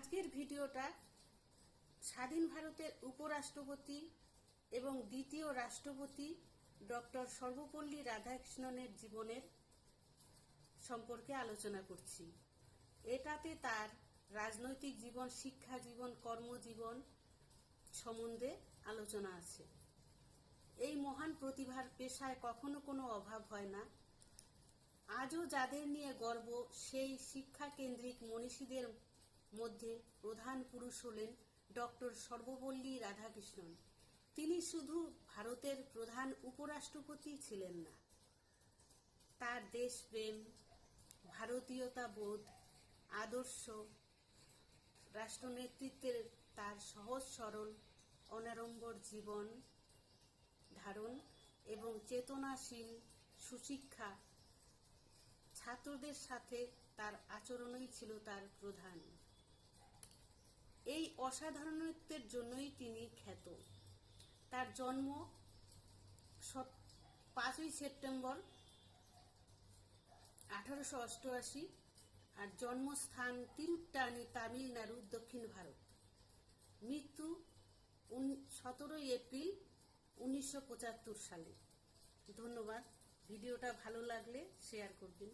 আজকের ভিডিওটা স্বাধীন ভারতের উপরাষ্ট্রপতি এবং দ্বিতীয় রাষ্ট্রপতি ডক্টর সর্বপল্লী রাধাকৃষ্ণনের জীবনের সম্পর্কে আলোচনা করছি। এটাতে তার রাজনৈতিক জীবন, শিক্ষা জীবন, কর্মজীবন সম্বন্ধে আলোচনা আছে। এই মহান প্রতিভার পেশায় কখনো কোনো অভাব হয় না। আজও যাদের নিয়ে গর্ব, সেই শিক্ষা কেন্দ্রিক মনীষীদের মধ্যে প্রধান পুরুষ হলেন ডক্টর সর্বপল্লী রাধাকৃষ্ণন। তিনি শুধু ভারতের প্রধান উপরাষ্ট্রপতি ছিলেন না। তার দেশপ্রেম, ভারতীয়তা বোধ, আদর্শ, রাষ্ট্রনেতৃত্বের তার সহজ সরল, অনাড়ম্বর জীবন ধারণ এবং চেতনাশীল সুশিক্ষা ছাত্রদের সাথে তার আচরণই ছিল তার প্রধান। এই অসাধারণত্বের জন্যই তিনি খ্যাত। তার জন্ম পাঁচই সেপ্টেম্বর আঠারোশো অষ্টআশি আর জন্মস্থান তিরুট্টানি তামিলনাড়ু, দক্ষিণ ভারত। মৃত্যু সতেরোই এপ্রিল উনিশশো পঁচাত্তর সালে। ধন্যবাদ। ভিডিওটা ভালো লাগলে শেয়ার করবেন।